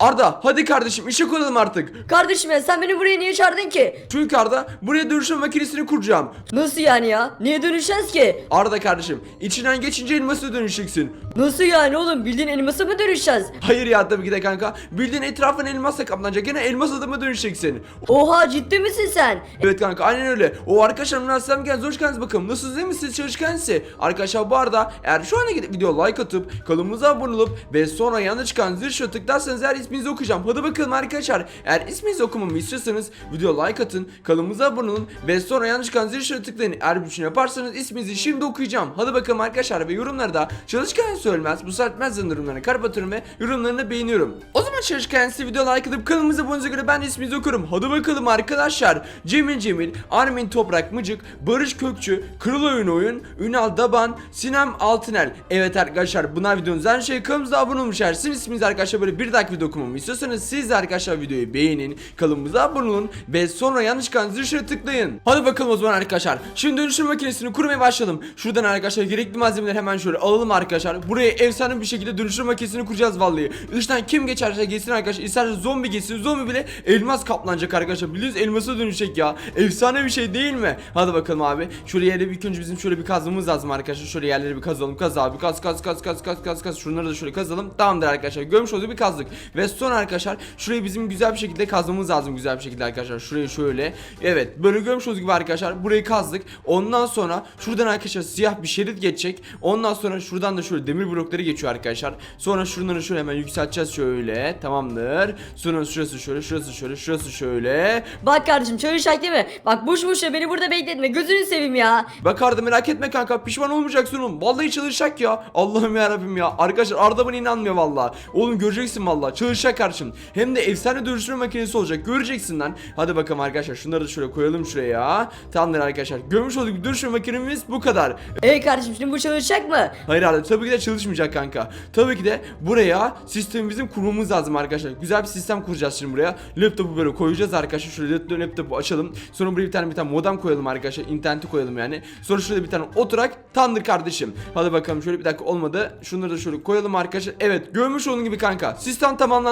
Arda hadi kardeşim işe koyalım artık. Kardeşim ya sen beni buraya niye çağırdın ki? Çünkü Arda buraya dönüşüm makinesini kuracağım. Nasıl yani ya? Niye dönüşeceğiz ki? Arda kardeşim içinden geçince elmasına dönüşeceksin. Nasıl yani oğlum? Bildiğin elmasa mı dönüşeceğiz? Hayır ya tabii ki de kanka. Bildiğin etrafın elmasla kaplanacak. Gene elmas adama dönüşeceksin. Oha ciddi misin sen? Evet kanka aynen öyle. O arkadaşlar münasebem gel hoş geldiniz bakalım. Nasılsınız değil misiniz çalışkansı? Arkadaşlar bu arada eğer şu ana gidip video like atıp kanalımıza abone olup ve sonra yanında çıkan zil tuşuna tıklarsanız eğer isminizi okuyacağım. Hadi bakalım arkadaşlar. Eğer isminizi okumamı istiyorsanız video like atın, kanalımıza abone olun ve sonra yanında çıkan zil tuşuna tıklayın. Eğer bir şey yaparsanız isminizi şimdi okuyacağım. Hadi bakalım arkadaşlar ve yorumlarda çalışkan söylemez. Bu saatmez yorumlarını kapatıyorum ve yorumlarını beğeniyorum. O zaman çalışkan size video like atıp kanalımıza abone göre ben isminizi okurum. Hadi bakalım arkadaşlar. Cemil Cemil, Armin Toprak Mıcık, Barış Kökçü, Kırıl Oyun Oyun, Ünal Daban, Sinem Altınel. Evet arkadaşlar bunlar videonun her şey kanalımıza abone olmuş eğer sizin isminiz arkadaşlar böyle bir dakika video okumamı istiyorsanız siz de arkadaşlar videoyu beğenin, kanalımıza abone olun ve sonra yanlış çıkan zil tıklayın. Hadi bakalım o zaman arkadaşlar. Şimdi dönüşüm makinesini kurmaya başlayalım. Şuradan arkadaşlar gerekli malzemeleri hemen şöyle alalım arkadaşlar. Buraya efsane bir şekilde dönüşüm makinesini kuracağız vallahi. Üçten kim geçerse geçsin arkadaşlar. İsterse zombi geçsin. Zombi bile elmas kaplanacak arkadaşlar. Biliyorsunuz elmasa dönüşecek ya. Efsane bir şey değil mi? Hadi bakalım abi. Şöyle yere bir önce bizim şöyle bir kazmamız lazım arkadaşlar. Şöyle yerleri bir kazalım. Kaz abi. Kaz kaz kaz kaz kaz kaz kaz. Şunları da şöyle kazalım. Tamamdır arkadaşlar. Görmüş olduğu bir kazdık. Ve sonra arkadaşlar şurayı bizim güzel bir şekilde kazmamız lazım. Güzel bir şekilde arkadaşlar. Şurayı şöyle. Evet. Böyle görmüş olduğunuz gibi arkadaşlar. Burayı kazdık. Ondan sonra şuradan arkadaşlar siyah bir şerit geçecek. Ondan sonra şuradan da şöyle demir blokları geçiyor arkadaşlar. Sonra şunları şöyle hemen yükselteceğiz şöyle. Tamamdır. Sonra şurası şöyle, şurası şöyle, şurası şöyle. Bak kardeşim çalışacak değil mi? Bak boş boşuna beni burada bekletme gözünü seveyim ya. Bak Arda merak etme kanka pişman olmayacaksın oğlum. Vallahi çalışacak ya. Allah'ım ya Rabbim ya. Arkadaşlar Arda bana inanmıyor vallahi. Oğlum göreceksin vallahi. Çalışacak kardeşim. Hem de efsane dönüştürme makinesi olacak. Göreceksin lan. Hadi bakalım arkadaşlar. Şunları da şöyle koyalım şuraya. Tamamdır arkadaşlar. Görmüş olduk dönüştürme makinemiz bu kadar. Ey kardeşim şimdi bu çalışacak mı? Hayır Arda tabii ki de çalışmayacak kanka. Tabii ki de buraya sistemimizin kurmamız lazım arkadaşlar. Güzel bir sistem kuracağız şimdi buraya. Laptopu böyle koyacağız arkadaşlar. Şöyle laptopu, laptopu açalım. Sonra buraya bir tane bir tane modem koyalım arkadaşlar. İnterneti koyalım yani. Sonra şurada bir tane oturak tandır kardeşim. Hadi bakalım şöyle bir dakika olmadı. Şunları da şöyle koyalım arkadaşlar. Evet görmüş olduğun gibi kanka. Sistem tamamlandı.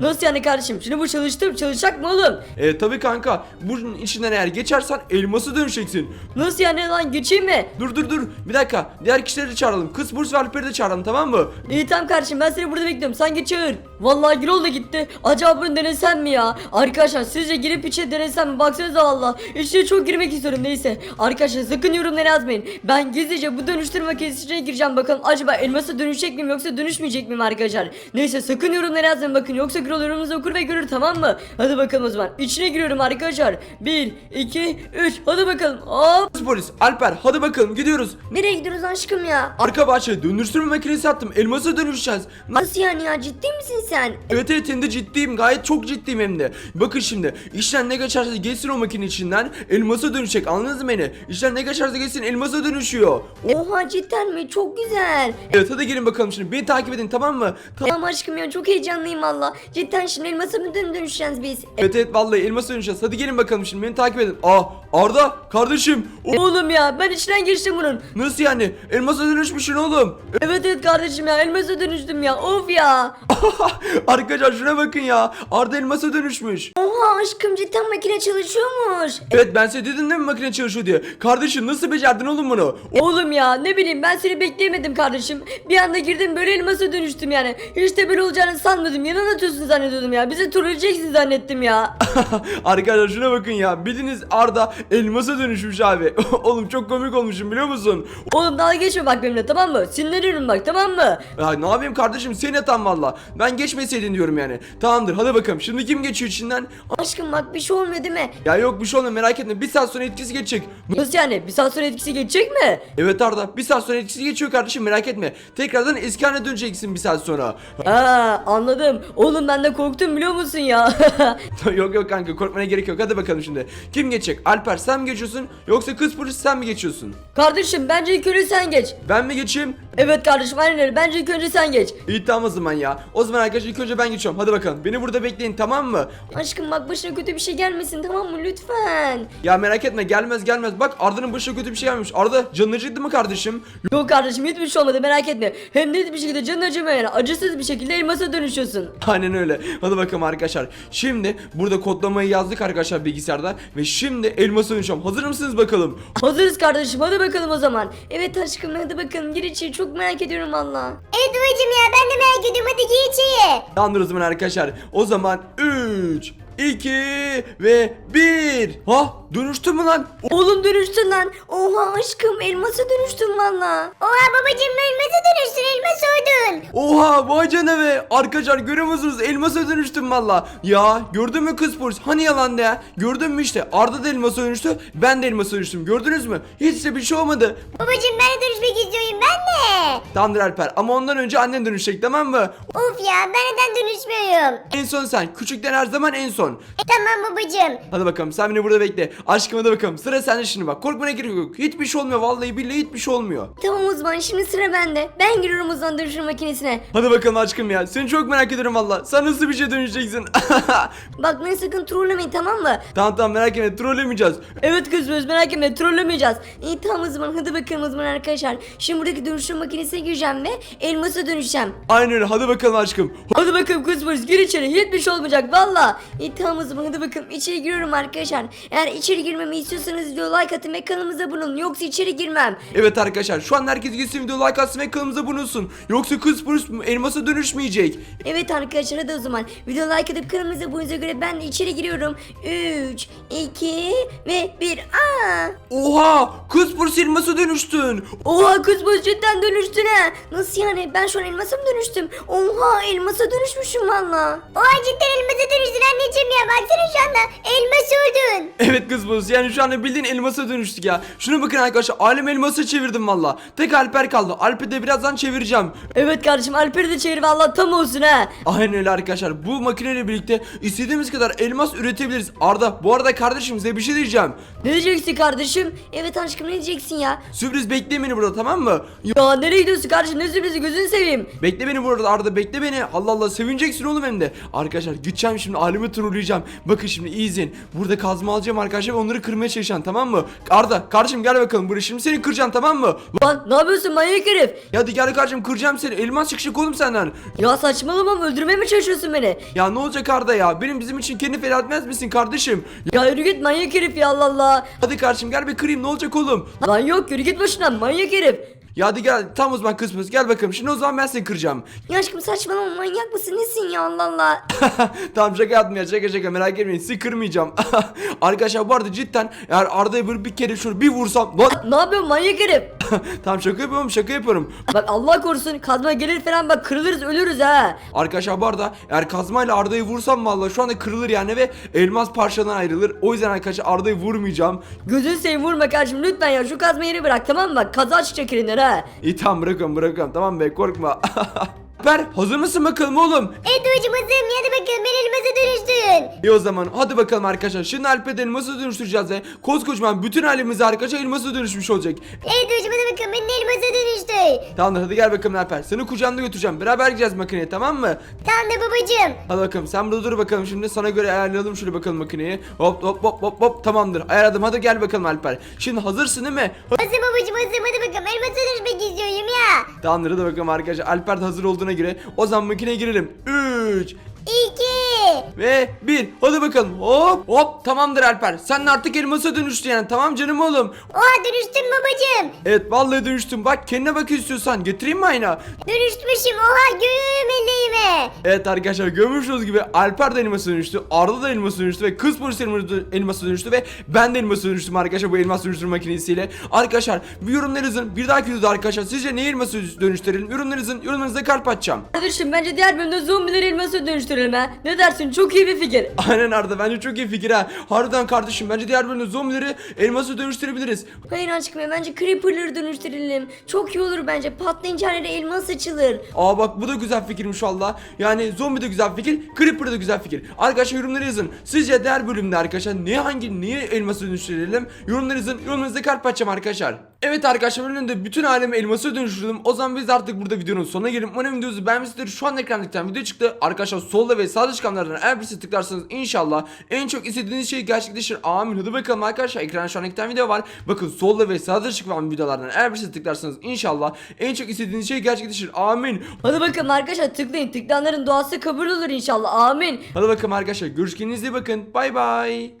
Nasıl yani kardeşim? Şimdi bu çalıştı mı? Çalışacak mı oğlum? Evet tabii kanka. Bunun içinden eğer geçersen elması dönüşeceksin. Nasıl yani lan geçeyim mi? Dur dur dur. Bir dakika. Diğer kişileri de çağıralım. Kız Burs ve Alper'i de çağıralım tamam mı? İyi tamam kardeşim ben seni burada bekliyorum sen geç çağır. Vallahi Gürol da gitti. Acaba bunu denesem mi ya? Arkadaşlar sizce girip içe denesem mi? Baksanıza valla. İçine çok girmek istiyorum neyse. Arkadaşlar sakın yorumlara yazmayın. Ben gizlice bu dönüştürme makinesine gireceğim bakalım. Acaba elmasa dönüşecek miyim yoksa dönüşmeyecek miyim arkadaşlar? Neyse sakın yorumlara yazmayın bakın. Yoksa Gürol okur ve görür tamam mı? Hadi bakalım o zaman. İçine giriyorum arkadaşlar. 1, 2, 3. Hadi bakalım. Hop. Polis, Alper hadi bakalım gidiyoruz. Nereye gidiyoruz aşkım ya? Arka bahçeye dönüştürme makinesi attım. Elmasa dönüşeceğiz. Nasıl yani ya ciddi misin sen? Evet evet hem de ciddiyim. Gayet çok ciddiyim hem de. Bakın şimdi. işten ne geçerse geçsin o makine içinden. Elmasa dönüşecek. Anladınız mı beni? İşten ne geçerse geçsin elmasa dönüşüyor. Oha cidden mi? Çok güzel. Evet hadi gelin bakalım şimdi. Beni takip edin tamam mı? Ta- Tamam aşkım ya çok heyecanlıyım valla. Cidden şimdi elmasa mı dön dönüşeceğiz biz? evet evet vallahi elmasa dönüşeceğiz. Hadi gelin bakalım şimdi. Beni takip edin. Aa Arda kardeşim. O- Oğlum ya ben içinden geçtim bunun. Nasıl yani? Elmasa dönüşmüşsün oğlum. Evet evet kardeşim ya elmasa dönüştüm ya of ya. Arkadaşlar şuna bakın ya. Arda elmasa dönüşmüş. Oha aşkım cidden makine çalışıyormuş. Evet ben size dedim değil mi makine çalışıyor diye. Kardeşim nasıl becerdin oğlum bunu? Oğlum ya ne bileyim ben seni bekleyemedim kardeşim. Bir anda girdim böyle elmasa dönüştüm yani. Hiç de böyle olacağını sanmadım. Yalan atıyorsun zannediyordum ya. Bizi trolleyeceksin zannettim ya. Arkadaşlar şuna bakın ya. Bildiğiniz Arda elmasa dönüşmüş abi. Oğlum çok komik olmuşum biliyor musun? Oğlum dalga geçme bak benimle tamam mı? Sinirleniyorum bak tamam mı? Ya ne yapayım kardeşim seni tam valla. Ben geçmeseydin diyorum yani. Tamamdır hadi bakalım. Şimdi kim geçiyor içinden? Aşkım bak bir şey olmuyor değil mi? Ya yok bir şey olmuyor merak etme. Bir saat sonra etkisi geçecek. Nasıl yani? Bir saat sonra etkisi geçecek mi? Evet Arda bir saat sonra etkisi geçiyor kardeşim merak etme. Tekrardan eski haline döneceksin bir saat sonra. Aa anladım. Oğlum ben de korktum biliyor musun ya? yok yok kanka korkmana gerek yok. Hadi bakalım şimdi. Kim geçecek? Alper Alper sen mi geçiyorsun yoksa kız polis sen mi geçiyorsun? Kardeşim bence ilk önce sen geç. Ben mi geçeyim? Evet kardeşim aynen öyle. Bence ilk önce sen geç. İyi tamam o zaman ya. O zaman arkadaşlar ilk önce ben geçiyorum. Hadi bakalım. Beni burada bekleyin tamam mı? Aşkım bak başına kötü bir şey gelmesin tamam mı lütfen. Ya merak etme gelmez gelmez. Bak Arda'nın başına kötü bir şey gelmiş. Arda canın acıdı mı kardeşim? Yok kardeşim hiçbir şey olmadı merak etme. Hem net bir şekilde canın acımayan acısız bir şekilde elmasa dönüşüyorsun. Aynen öyle. Hadi bakalım arkadaşlar. Şimdi burada kodlamayı yazdık arkadaşlar bilgisayarda. Ve şimdi dönüşüyorum. Hazır mısınız bakalım? Hazırız kardeşim hadi bakalım o zaman. Evet aşkım hadi bakalım gir içeri çok merak ediyorum valla. Evet babacım ya ben de merak ediyorum hadi gir içeri. Tamamdır o zaman arkadaşlar. O zaman 3, 2 ve 1. Ha dönüştü mü lan? Oğlum dönüştün lan. Oha aşkım elmasa dönüştün valla. Oha babacım elmasa dönüştün elmas oldun. Oha vay canına be. Arkadaşlar görüyor musunuz? Elmasa dönüştüm valla. Ya gördün mü kız polis? Hani yalan ya? Gördün mü işte? Arda da elmasa dönüştü. Ben de elmasa dönüştüm. Gördünüz mü? Hiç de bir şey olmadı. Babacım ben de dönüşmek istiyorum. Tamamdır Alper ama ondan önce annen dönüşecek tamam mı? Of ya ben neden dönüşmüyorum? En son sen. Küçükten her zaman en son. E, tamam babacım. Hadi bakalım sen beni burada bekle. Aşkım hadi bakalım. Sıra sende şimdi bak. Korkmana gerek yok. Hiçbir şey olmuyor. Vallahi billahi hiçbir şey olmuyor. Tamam o zaman şimdi sıra bende. Ben giriyorum o zaman dönüşüm makinesine. Hadi bakalım aşkım ya. Seni çok merak ediyorum valla. Sen nasıl bir şey dönüşeceksin? Bak beni sakın trollemeyin tamam mı? tamam tamam merak etme. Trollemeyeceğiz. Evet kızımız merak etme trollemeyeceğiz. İyi tamam o zaman hadi bakalım o zaman arkadaşlar. Şimdi buradaki dönüşüm makinesine gireceğim ve elmasa dönüşeceğim. Aynen öyle. Hadi bakalım aşkım. Hadi bakalım kızımız gir içeri hiçbir şey olmayacak valla. İyi tamam o zaman hadi bakalım içeri giriyorum arkadaşlar. Eğer içeri girmemi istiyorsanız video like atın ve kanalımıza abone olun. Yoksa içeri girmem. Evet arkadaşlar şu an herkes gitsin video like atsın ve kanalımıza bulunsun. Yoksa kız polis elmasa dönüşmeyecek. Evet arkadaşlar hadi o zaman video like atıp kanalımıza abone göre ben de içeri giriyorum. 3, 2 ve 1. Aa! Oha kız polis elmasa dönüştün. Oha kızımız cidden dönüştün ha. Nasıl yani? Ben şu an elmasa mı dönüştüm? Oha elmasa dönüşmüşüm valla. Oha cidden elmasa dönüştün anneciğim ya. Baksana şu anda elmas oldun. Evet kız polis yani şu anda bildiğin elmasa dönüştük ya. Şuna bakın arkadaşlar alem elmasa çevirdim valla. Tek Alper kaldı. Alper'i de birazdan çevireceğim. Evet kardeşim Alper'i de çevir valla tam olsun ha. Aynen öyle arkadaşlar. Bu makineyle birlikte istediğimiz kadar elmas üretebiliriz. Arda bu arada kardeşim size bir şey diyeceğim. Ne diyeceksin kardeşim? Evet aşkım ne diyeceksin ya? Sürpriz bekle beni burada tamam mı? Ya nereye gidiyorsun kardeşim ne sürprizi gözünü seveyim. Bekle beni burada Arda bekle beni. Allah Allah sevineceksin oğlum hem de. Arkadaşlar gideceğim şimdi alemi trolleyeceğim. Bakın şimdi iyi izleyin. Burada kazma alacağım arkadaşlar ve onları kırmaya çalışacağım tamam mı? Arda kardeşim gel bakalım buraya şimdi seni kıracağım tamam mı? Lan ne yapıyorsun manyak herif? Ya hadi gel kardeşim kıracağım seni. Elmas çıkacak oğlum senden. Ya saçmalama öldürmeye mi çalışıyorsun beni? Ya ne olacak Arda ya? Benim bizim için kendi feda etmez misin kardeşim? Ya yürü git manyak herif ya Allah Allah. Hadi kardeşim gel bir kırayım ne olacak oğlum? Lan yok yürü git başından manyak herif. Ya hadi gel tam o zaman kısmız gel bakalım. Şimdi o zaman ben seni kıracağım. Ya aşkım saçmalama manyak mısın nesin ya Allah Allah. tamam şaka yaptım ya şaka şaka merak etmeyin sizi kırmayacağım. Arkadaşlar bu arada cidden eğer böyle bir kere şunu bir vursam lan Ne yapıyorsun manyak herif? tamam şaka yapıyorum şaka yapıyorum. Bak Allah korusun kazma gelir falan bak kırılırız ölürüz ha. Arkadaşlar bu arada eğer kazmayla Arda'yı vursam vallahi şu anda kırılır yani ve elmas parçadan ayrılır. O yüzden arkadaşlar Arda'yı vurmayacağım. Gözünü seveyim vurma kardeşim lütfen ya şu kazma yeri bırak tamam mı bak kaza çıkacak elinden ha. İyi tamam bırakıyorum bırakıyorum tamam be korkma. Alper hazır mısın bakalım oğlum? Evet babacım hazırım hadi bakalım ben elmasa dönüştün. İyi o zaman hadi bakalım arkadaşlar. Şimdi Alper'i elması dönüştüreceğiz ve koskocaman bütün halimiz arkadaşlar elması dönüşmüş olacak. Evet babacım hadi bakalım benim elmasa dönüştü. Tamamdır hadi gel bakalım Alper. Seni kucağımda götüreceğim. Beraber gideceğiz makineye tamam mı? Tamam da babacım. Hadi bakalım sen burada dur bakalım şimdi sana göre ayarlayalım şöyle bakalım makineyi. Hop hop hop hop hop tamamdır. Ayarladım hadi gel bakalım Alper. Şimdi hazırsın değil mi? Hazır babacım hazırım hadi bakalım elmasa dönüşmek istiyorum ya. Tamamdır hadi bakalım arkadaşlar. Alper de hazır olduğuna göre o zaman makineye girelim. 3 İki. ve 1 Hadi bakalım. Hop hop tamamdır Alper. Sen de artık elmasa dönüştün yani. Tamam canım oğlum. Oha dönüştüm babacım. Evet vallahi dönüştüm. Bak kendine bak istiyorsan. Getireyim mi ayna? Dönüşmüşüm oha görüyorum ellerimi. Evet arkadaşlar görmüşsünüz gibi Alper de elması dönüştü, Arda da elması dönüştü ve kız polis elması dönüştü ve ben de elması dönüştüm arkadaşlar bu elmas dönüştürme makinesiyle. Arkadaşlar bir yorumlar yazın. Bir dahaki videoda arkadaşlar sizce ne elması dönüştürelim? Yorumlar yazın. Yorumlarınıza kalp atacağım. Kardeşim bence diğer bölümde zombileri elması dönüştürelim ha. Ne dersin çok iyi bir fikir. Aynen Arda bence çok iyi fikir ha. Harbiden kardeşim bence diğer bölümde zombileri elması dönüştürebiliriz. Hayır aşkım ya bence creeper'ları dönüştürelim. Çok iyi olur bence. Patlayınca her yere elmas açılır. Aa bak bu da güzel fikirmiş valla. Yani zombi de güzel fikir, creeper de güzel fikir. Arkadaşlar yorumları yazın. Sizce diğer bölümde arkadaşlar ne hangi niye elması dönüştürelim? Yorumları yazın. Yorumlarınızda kalp açacağım arkadaşlar. Evet arkadaşlar bölümde bütün alemi elması dönüştürdüm. O zaman biz artık burada videonun sonuna gelin. Umarım videonuzu beğenmişsinizdir. Şu an ekranda bir tane video çıktı. Arkadaşlar solda ve sağda çıkanlardan eğer birisi tıklarsanız inşallah en çok istediğiniz şey gerçekleşir. Amin. Hadi bakalım arkadaşlar. Ekranda şu an tane video var. Bakın solda ve sağda çıkan videolardan eğer birisi tıklarsanız inşallah en çok istediğiniz şey gerçekleşir. Amin. Hadi bakalım arkadaşlar tıklayın. Tıklayanların duası kabul olur inşallah. Amin. Hadi bakalım arkadaşlar görüşkenize bakın. Bay bay.